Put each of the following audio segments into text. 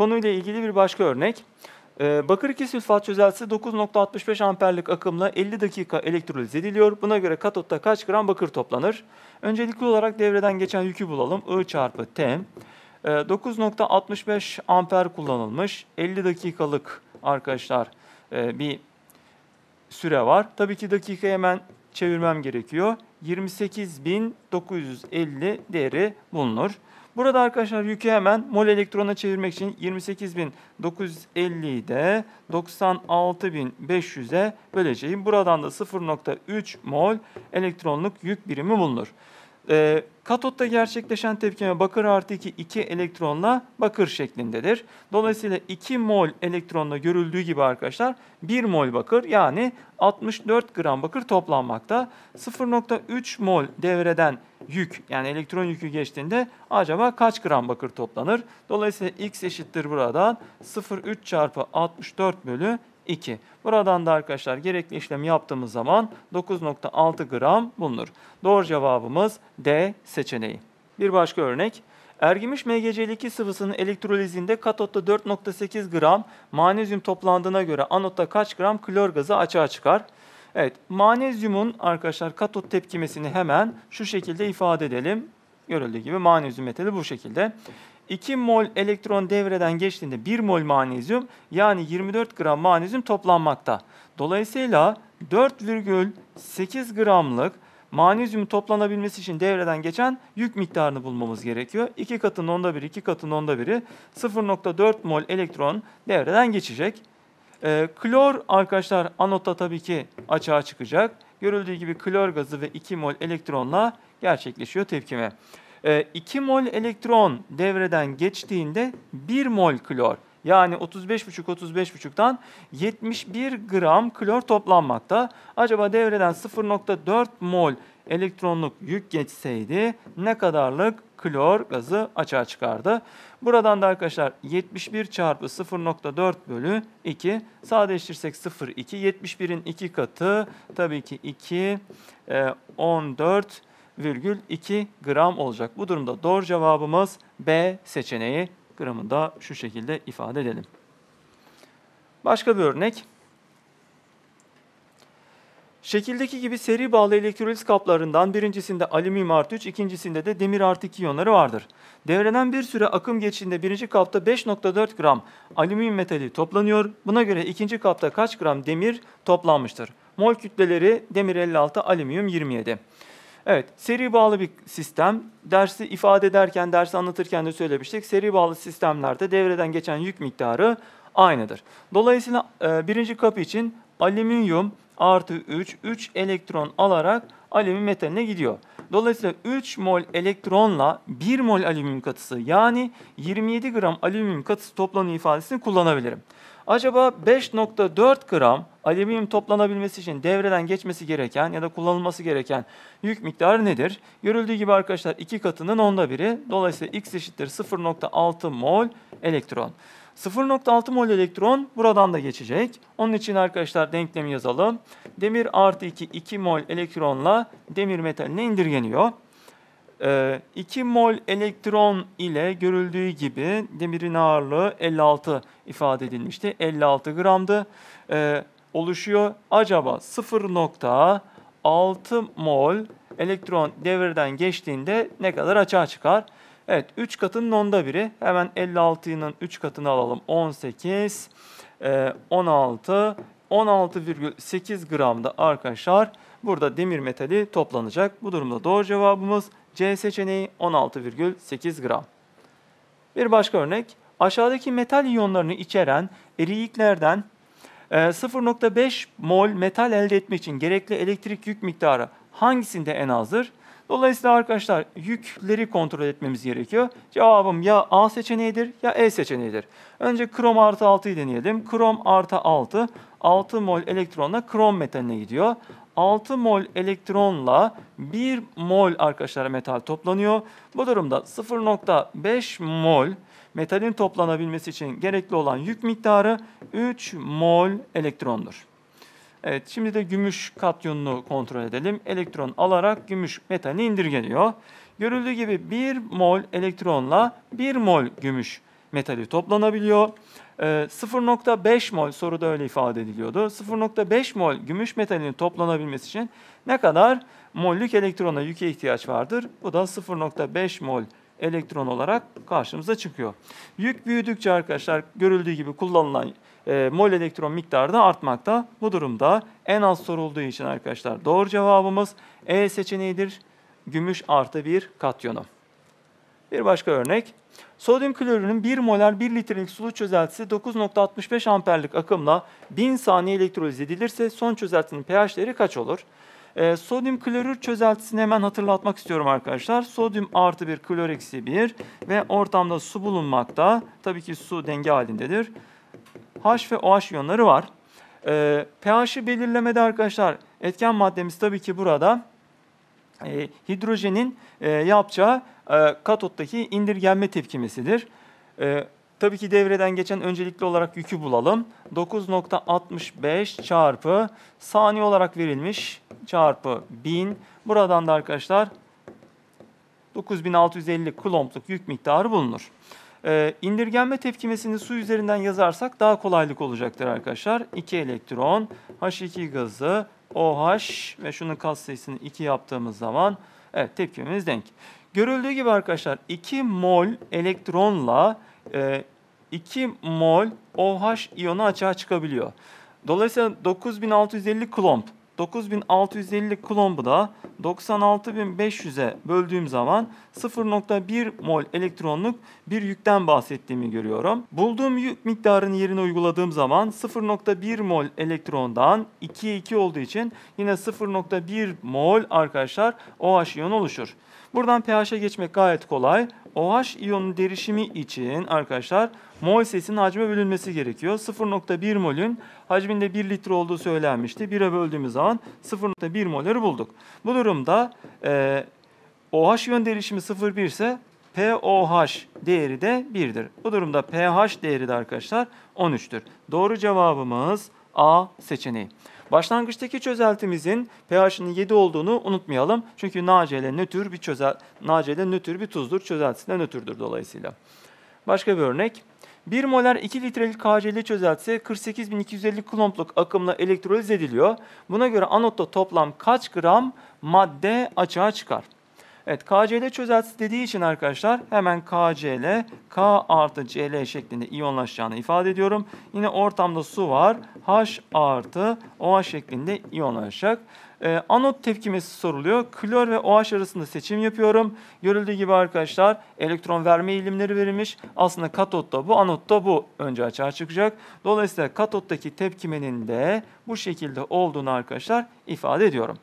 konuyla ilgili bir başka örnek. Ee, bakır 2 sülfat çözeltisi 9.65 amperlik akımla 50 dakika elektroliz ediliyor. Buna göre katotta kaç gram bakır toplanır? Öncelikli olarak devreden geçen yükü bulalım. I çarpı T. Ee, 9.65 amper kullanılmış. 50 dakikalık arkadaşlar e, bir süre var. Tabii ki dakikayı hemen çevirmem gerekiyor. 28.950 değeri bulunur. Burada arkadaşlar yükü hemen mol elektrona çevirmek için 28.950'yi de 96.500'e böleceğim. Buradan da 0.3 mol elektronluk yük birimi bulunur. E, katotta gerçekleşen tepkime bakır artı 2 2 elektronla bakır şeklindedir. Dolayısıyla 2 mol elektronla görüldüğü gibi arkadaşlar 1 mol bakır yani 64 gram bakır toplanmakta. 0.3 mol devreden yük yani elektron yükü geçtiğinde acaba kaç gram bakır toplanır? Dolayısıyla x eşittir buradan 0.3 çarpı 64 bölü 2. Buradan da arkadaşlar gerekli işlemi yaptığımız zaman 9.6 gram bulunur. Doğru cevabımız D seçeneği. Bir başka örnek. Ergimiş MgCl2 sıvısının elektrolizinde katotta 4.8 gram manezyum toplandığına göre anotta kaç gram klor gazı açığa çıkar? Evet, manezyumun arkadaşlar katot tepkimesini hemen şu şekilde ifade edelim. Görüldüğü gibi manezyum metali bu şekilde. 2 mol elektron devreden geçtiğinde 1 mol manezyum yani 24 gram manezyum toplanmakta. Dolayısıyla 4,8 gramlık manezyum toplanabilmesi için devreden geçen yük miktarını bulmamız gerekiyor. 2 katının onda biri, 2 katının onda biri 0.4 mol elektron devreden geçecek. E, klor arkadaşlar anotta tabii ki açığa çıkacak. Görüldüğü gibi klor gazı ve 2 mol elektronla gerçekleşiyor tepkime. 2 ee, mol elektron devreden geçtiğinde 1 mol klor yani 35,5-35,5'tan 71 gram klor toplanmakta. Acaba devreden 0,4 mol elektronluk yük geçseydi ne kadarlık klor gazı açığa çıkardı? Buradan da arkadaşlar 71 çarpı 0,4 bölü 2 sadeleştirsek 0,2 71'in 2 katı tabii ki 2 14 0,2 gram olacak. Bu durumda doğru cevabımız B seçeneği. Gramı da şu şekilde ifade edelim. Başka bir örnek. Şekildeki gibi seri bağlı elektroliz kaplarından birincisinde alüminyum artı 3, ikincisinde de demir artı 2 iyonları vardır. Devreden bir süre akım geçtiğinde birinci kapta 5.4 gram alüminyum metali toplanıyor. Buna göre ikinci kapta kaç gram demir toplanmıştır? Mol kütleleri demir 56, alüminyum 27. Evet, seri bağlı bir sistem. Dersi ifade ederken, dersi anlatırken de söylemiştik. Seri bağlı sistemlerde devreden geçen yük miktarı aynıdır. Dolayısıyla e, birinci kapı için alüminyum artı 3, 3 elektron alarak alüminyum metaline gidiyor. Dolayısıyla 3 mol elektronla 1 mol alüminyum katısı yani 27 gram alüminyum katısı toplanıyor ifadesini kullanabilirim. Acaba 5.4 gram alüminyum toplanabilmesi için devreden geçmesi gereken ya da kullanılması gereken yük miktarı nedir? Görüldüğü gibi arkadaşlar 2 katının onda biri. Dolayısıyla x eşittir 0.6 mol elektron. 0.6 mol elektron buradan da geçecek. Onun için arkadaşlar denklemi yazalım. Demir artı 2, 2 mol elektronla demir metaline indirgeniyor. 2 ee, mol elektron ile görüldüğü gibi demirin ağırlığı 56 ifade edilmişti. 56 gramdı. Ee, oluşuyor. Acaba 0.6 mol elektron devirden geçtiğinde ne kadar açığa çıkar? Evet 3 katının onda biri. Hemen 56'nın 3 katını alalım. 18, 16, 16,8 gramda arkadaşlar burada demir metali toplanacak. Bu durumda doğru cevabımız C seçeneği 16,8 gram. Bir başka örnek, aşağıdaki metal iyonlarını içeren eriyiklerden 0.5 e, mol metal elde etmek için gerekli elektrik yük miktarı hangisinde en azdır? Dolayısıyla arkadaşlar yükleri kontrol etmemiz gerekiyor. Cevabım ya A seçeneğidir ya E seçeneğidir. Önce krom artı 6'yı deneyelim. Krom artı 6, 6 mol elektronla krom metaline gidiyor. 6 mol elektronla 1 mol arkadaşlar metal toplanıyor. Bu durumda 0.5 mol metalin toplanabilmesi için gerekli olan yük miktarı 3 mol elektrondur. Evet, şimdi de gümüş katyonunu kontrol edelim. Elektron alarak gümüş metalini indirgeniyor. Görüldüğü gibi 1 mol elektronla 1 mol gümüş metali toplanabiliyor. Ee, 0.5 mol soruda öyle ifade ediliyordu. 0.5 mol gümüş metalinin toplanabilmesi için ne kadar mollük elektrona yüke ihtiyaç vardır? Bu da 0.5 mol elektron olarak karşımıza çıkıyor. Yük büyüdükçe arkadaşlar görüldüğü gibi kullanılan e, mol elektron miktarı da artmakta. Bu durumda en az sorulduğu için arkadaşlar doğru cevabımız E seçeneğidir. Gümüş artı bir katyonu. Bir başka örnek. Sodyum klorürünün 1 molar 1 litrelik sulu çözeltisi 9.65 amperlik akımla 1000 saniye elektroliz edilirse son çözeltinin pH değeri kaç olur? Ee, sodyum klorür çözeltisini hemen hatırlatmak istiyorum arkadaşlar. Sodyum artı 1, klor eksi 1 ve ortamda su bulunmakta. Tabii ki su denge halindedir. H ve OH iyonları var. Ee, pH'i belirlemede arkadaşlar etken maddemiz tabii ki burada e, hidrojenin e, yapacağı e, katottaki indirgenme tepkimesidir. E, tabii ki devreden geçen öncelikli olarak yükü bulalım. 9.65 çarpı saniye olarak verilmiş çarpı 1000. Buradan da arkadaşlar 9650 kulompluk yük miktarı bulunur. Ee, indirgenme tepkimesini su üzerinden yazarsak daha kolaylık olacaktır arkadaşlar. 2 elektron, H2 gazı, OH ve şunun katsayısını 2 yaptığımız zaman evet tepkimemiz denk. Görüldüğü gibi arkadaşlar 2 mol elektronla e, 2 mol OH iyonu açığa çıkabiliyor. Dolayısıyla 9650 klomp 9650 klombu da 96500'e böldüğüm zaman 0.1 mol elektronluk bir yükten bahsettiğimi görüyorum. Bulduğum yük miktarını yerine uyguladığım zaman 0.1 mol elektrondan 2'ye 2 olduğu için yine 0.1 mol arkadaşlar OH iyon oluşur. Buradan pH'e geçmek gayet kolay. OH iyonun derişimi için arkadaşlar mol sayısının hacme bölünmesi gerekiyor. 0.1 molün hacminde 1 litre olduğu söylenmişti. 1'e böldüğümüz zaman 0.1 molleri bulduk. Bu durumda e, OH iyon derişimi 0.1 ise POH değeri de 1'dir. Bu durumda pH değeri de arkadaşlar 13'tür. Doğru cevabımız A seçeneği. Başlangıçtaki çözeltimizin pH'inin 7 olduğunu unutmayalım. Çünkü NaCl nötr bir çözel NaCl nötr bir tuzdur. Çözeltisi de nötrdür dolayısıyla. Başka bir örnek. 1 molar 2 litrelik KCl çözeltisi 48.250 kulompluk akımla elektroliz ediliyor. Buna göre anotta toplam kaç gram madde açığa çıkar? Evet KCl çözeltisi dediği için arkadaşlar hemen KCl K artı Cl şeklinde iyonlaşacağını ifade ediyorum. Yine ortamda su var. H artı OH şeklinde iyonlaşacak. Ee, anot tepkimesi soruluyor. Klor ve OH arasında seçim yapıyorum. Görüldüğü gibi arkadaşlar elektron verme eğilimleri verilmiş. Aslında katotta bu, anotta bu önce açığa çıkacak. Dolayısıyla katottaki tepkimenin de bu şekilde olduğunu arkadaşlar ifade ediyorum.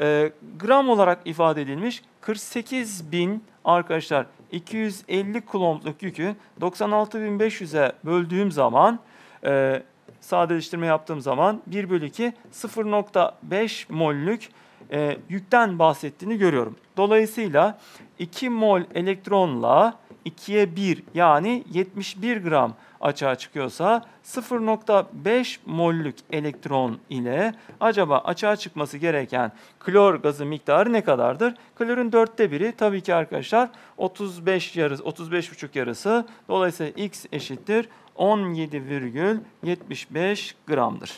Ee, gram olarak ifade edilmiş 48 bin arkadaşlar 250 kulompluk yükü 96.500'e böldüğüm zaman e, sadeleştirme yaptığım zaman 1 bölü 2 0.5 mollük e, yükten bahsettiğini görüyorum. Dolayısıyla 2 mol elektronla 2'ye 1 yani 71 gram açığa çıkıyorsa 0.5 mollük elektron ile acaba açığa çıkması gereken klor gazı miktarı ne kadardır? Klorun dörtte biri tabii ki arkadaşlar 35 yarısı, 35,5 yarısı. Dolayısıyla x eşittir 17,75 gramdır.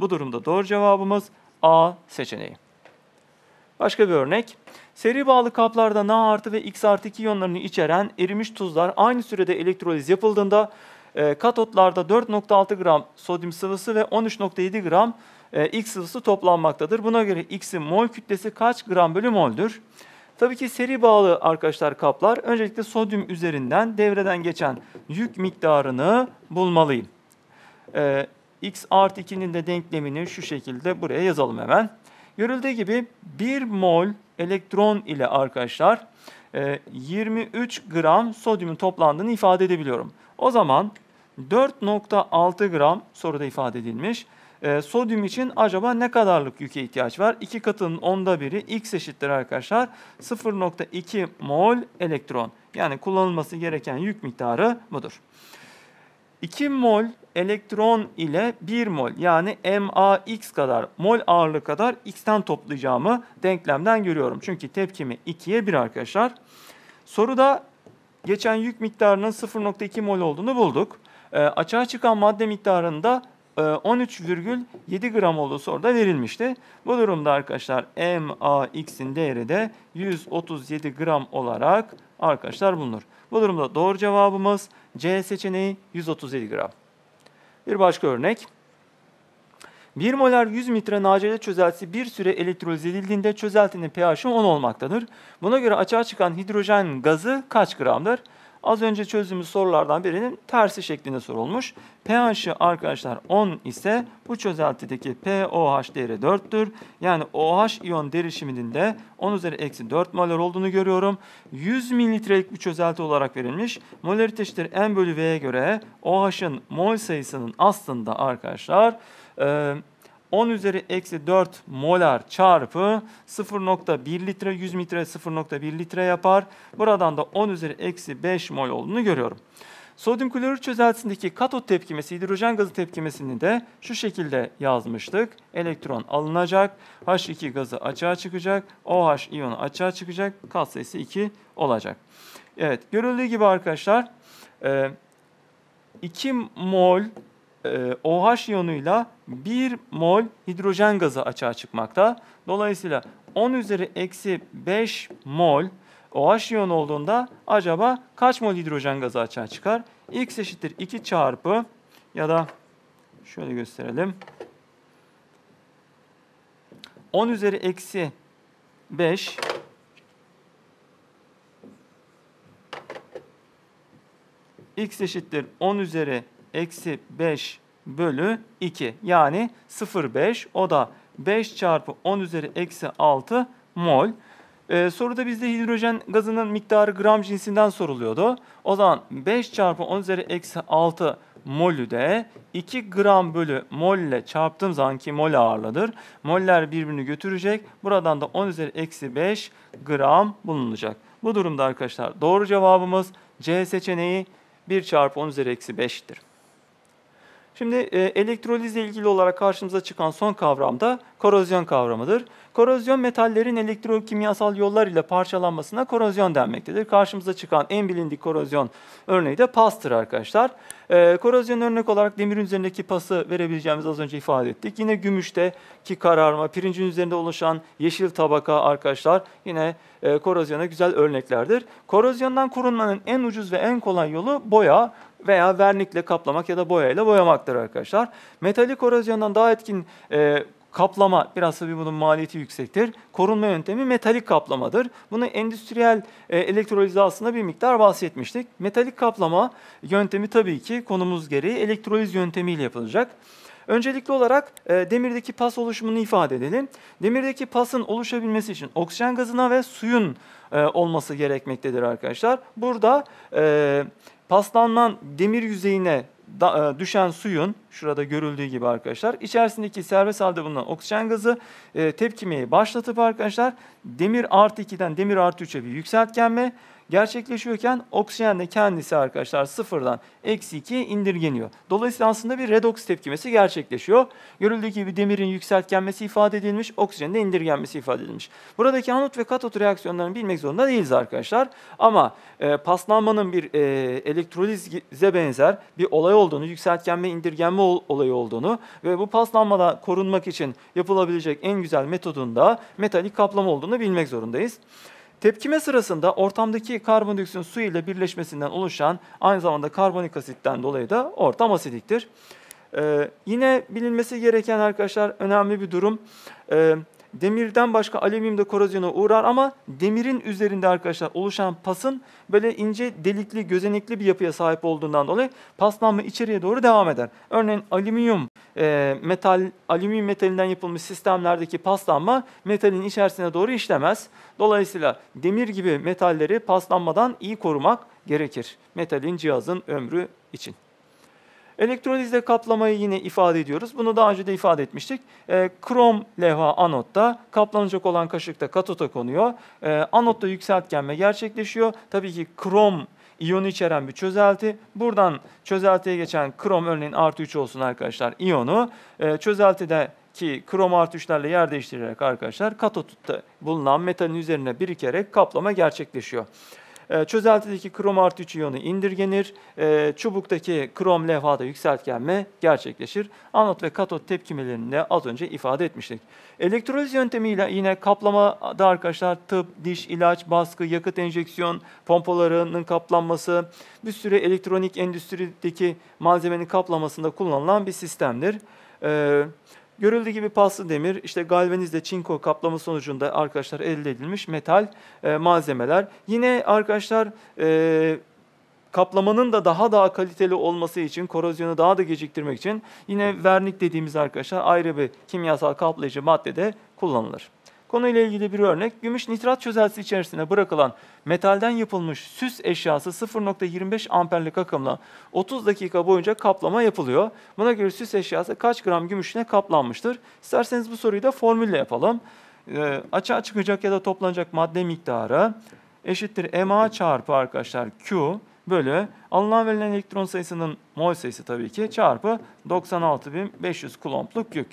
Bu durumda doğru cevabımız A seçeneği. Başka bir örnek. Seri bağlı kaplarda Na artı ve X artı 2 iyonlarını içeren erimiş tuzlar aynı sürede elektroliz yapıldığında katotlarda 4.6 gram sodyum sıvısı ve 13.7 gram e, X sıvısı toplanmaktadır. Buna göre X'in mol kütlesi kaç gram bölü moldür? Tabii ki seri bağlı arkadaşlar kaplar. Öncelikle sodyum üzerinden devreden geçen yük miktarını bulmalıyım. Ee, X artı 2'nin de denklemini şu şekilde buraya yazalım hemen. Görüldüğü gibi 1 mol elektron ile arkadaşlar 23 e, gram sodyumun toplandığını ifade edebiliyorum. O zaman 4.6 gram soruda ifade edilmiş. E, sodyum için acaba ne kadarlık yüke ihtiyaç var? 2 katının onda biri x eşittir arkadaşlar. 0.2 mol elektron. Yani kullanılması gereken yük miktarı budur. 2 mol elektron ile 1 mol yani MAX kadar mol ağırlığı kadar X'ten toplayacağımı denklemden görüyorum. Çünkü tepkimi 2'ye 1 arkadaşlar. Soruda geçen yük miktarının 0.2 mol olduğunu bulduk. E, açığa çıkan madde miktarında e, 13,7 gram olduğu soruda verilmişti. Bu durumda arkadaşlar MAX'in değeri de 137 gram olarak arkadaşlar bulunur. Bu durumda doğru cevabımız C seçeneği 137 gram. Bir başka örnek. 1 molar 100 litre nacelle çözeltisi bir süre elektroliz edildiğinde çözeltinin pH'i 10 olmaktadır. Buna göre açığa çıkan hidrojen gazı kaç gramdır? Az önce çözdüğümüz sorulardan birinin tersi şeklinde sorulmuş. pH'i arkadaşlar 10 ise bu çözeltideki pOH değeri 4'tür. Yani OH iyon derişiminin de 10 üzeri eksi 4 molar olduğunu görüyorum. 100 mililitrelik bir çözelti olarak verilmiş. Molarite eşittir n bölü V'ye göre OH'ın mol sayısının aslında arkadaşlar 10 üzeri eksi 4 molar çarpı 0.1 litre 100 litre 0.1 litre yapar. Buradan da 10 üzeri eksi 5 mol olduğunu görüyorum. Sodyum klorür çözeltisindeki katot tepkimesi, hidrojen gazı tepkimesini de şu şekilde yazmıştık. Elektron alınacak, H2 gazı açığa çıkacak, OH iyonu açığa çıkacak, kat sayısı 2 olacak. Evet, görüldüğü gibi arkadaşlar 2 mol OH iyonuyla 1 mol hidrojen gazı açığa çıkmakta. Dolayısıyla 10 üzeri eksi 5 mol OH iyon olduğunda acaba kaç mol hidrojen gazı açığa çıkar? X eşittir 2 çarpı ya da şöyle gösterelim. 10 üzeri eksi 5 x eşittir 10 üzeri eksi 5 bölü 2 yani 0,5 o da 5 çarpı 10 üzeri eksi 6 mol. Ee, soruda bizde hidrojen gazının miktarı gram cinsinden soruluyordu. O zaman 5 çarpı 10 üzeri eksi 6 molü de 2 gram bölü mol ile çarptığım zaman ki mol ağırlıdır. Moller birbirini götürecek. Buradan da 10 üzeri eksi 5 gram bulunacak. Bu durumda arkadaşlar doğru cevabımız C seçeneği 1 çarpı 10 üzeri eksi 5'tir. Şimdi e, elektrolizle ilgili olarak karşımıza çıkan son kavram da korozyon kavramıdır. Korozyon metallerin elektrokimyasal yollar ile parçalanmasına korozyon denmektedir. Karşımıza çıkan en bilindik korozyon örneği de pastır arkadaşlar. E, korozyon örnek olarak demirin üzerindeki pası verebileceğimiz az önce ifade ettik. Yine gümüşteki kararma, pirincin üzerinde oluşan yeşil tabaka arkadaşlar yine e, korozyona güzel örneklerdir. Korozyondan korunmanın en ucuz ve en kolay yolu boya veya vernikle kaplamak ya da boyayla boyamaktır arkadaşlar. Metalik korozyondan daha etkin e, kaplama biraz tabii bunun maliyeti yüksektir. Korunma yöntemi metalik kaplamadır. Bunu endüstriyel e, elektrolizde aslında bir miktar bahsetmiştik. Metalik kaplama yöntemi tabii ki konumuz gereği elektroliz yöntemiyle yapılacak. Öncelikli olarak e, demirdeki pas oluşumunu ifade edelim. Demirdeki pasın oluşabilmesi için oksijen gazına ve suyun e, olması gerekmektedir arkadaşlar. Burada e, paslanman demir yüzeyine da, e, düşen suyun, şurada görüldüğü gibi arkadaşlar, içerisindeki serbest halde bulunan oksijen gazı e, tepkimeyi başlatıp arkadaşlar demir artı 2'den demir artı 3'e bir yükseltgenme gerçekleşiyorken oksijen de kendisi arkadaşlar sıfırdan eksi 2'ye indirgeniyor. Dolayısıyla aslında bir redoks tepkimesi gerçekleşiyor. Görüldüğü gibi demirin yükseltgenmesi ifade edilmiş, oksijenin de indirgenmesi ifade edilmiş. Buradaki anot ve katot reaksiyonlarını bilmek zorunda değiliz arkadaşlar. Ama e, paslanmanın bir e, elektrolize benzer bir olay olduğunu, yükseltgenme indirgenme ol, olayı olduğunu ve bu paslanmada korunmak için yapılabilecek en güzel metodun da metalik kaplama olduğunu bilmek zorundayız. Tepkime sırasında ortamdaki karbondioksit su ile birleşmesinden oluşan aynı zamanda karbonik asitten dolayı da ortam asidiktir. Ee, yine bilinmesi gereken arkadaşlar önemli bir durum. Ee, Demirden başka alüminyum da korozyona uğrar ama demirin üzerinde arkadaşlar oluşan pasın böyle ince delikli, gözenekli bir yapıya sahip olduğundan dolayı paslanma içeriye doğru devam eder. Örneğin alüminyum e, metal, alüminyum metalinden yapılmış sistemlerdeki paslanma metalin içerisine doğru işlemez. Dolayısıyla demir gibi metalleri paslanmadan iyi korumak gerekir. Metalin cihazın ömrü için. Elektrolizle kaplamayı yine ifade ediyoruz. Bunu daha önce de ifade etmiştik. E, krom levha anotta, kaplanacak olan kaşıkta katota konuyor. E, anotta yükseltgenme gerçekleşiyor. Tabii ki krom iyonu içeren bir çözelti. Buradan çözeltiye geçen krom örneğin artı 3 olsun arkadaşlar iyonu. E, çözeltide ki krom artı 3'lerle yer değiştirerek arkadaşlar katotta bulunan metalin üzerine birikerek kaplama gerçekleşiyor. E, çözeltideki krom artı 3 iyonu indirgenir. E, çubuktaki krom levhada yükseltgenme gerçekleşir. Anot ve katot tepkimelerini de az önce ifade etmiştik. Elektroliz yöntemiyle yine kaplamada arkadaşlar tıp, diş, ilaç, baskı, yakıt enjeksiyon pompalarının kaplanması, bir sürü elektronik endüstrideki malzemenin kaplamasında kullanılan bir sistemdir. Ee, görüldüğü gibi paslı demir, işte galvanizle çinko kaplama sonucunda arkadaşlar elde edilmiş metal e, malzemeler. Yine arkadaşlar e, kaplamanın da daha daha kaliteli olması için, korozyonu daha da geciktirmek için yine vernik dediğimiz arkadaşlar ayrı bir kimyasal kaplayıcı maddede kullanılır. Konuyla ilgili bir örnek, gümüş nitrat çözeltisi içerisine bırakılan metalden yapılmış süs eşyası 0.25 amperlik akımla 30 dakika boyunca kaplama yapılıyor. Buna göre süs eşyası kaç gram gümüşle kaplanmıştır? İsterseniz bu soruyu da formülle yapalım. Ee, açığa çıkacak ya da toplanacak madde miktarı eşittir MA çarpı arkadaşlar Q bölü alınan verilen elektron sayısının mol sayısı tabii ki çarpı 96.500 kulompluk yük.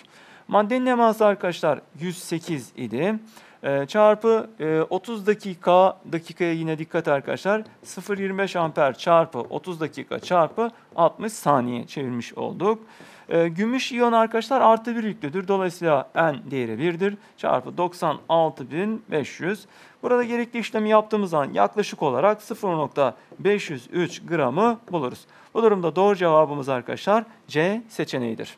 Maddenin eması arkadaşlar 108 idi. Ee, çarpı e, 30 dakika, dakikaya yine dikkat arkadaşlar. 0.25 amper çarpı 30 dakika çarpı 60 saniye çevirmiş olduk. Ee, gümüş iyon arkadaşlar artı bir yüklüdür. Dolayısıyla N değeri 1'dir. Çarpı 96.500. Burada gerekli işlemi yaptığımız zaman yaklaşık olarak 0.503 gramı buluruz. Bu durumda doğru cevabımız arkadaşlar C seçeneğidir.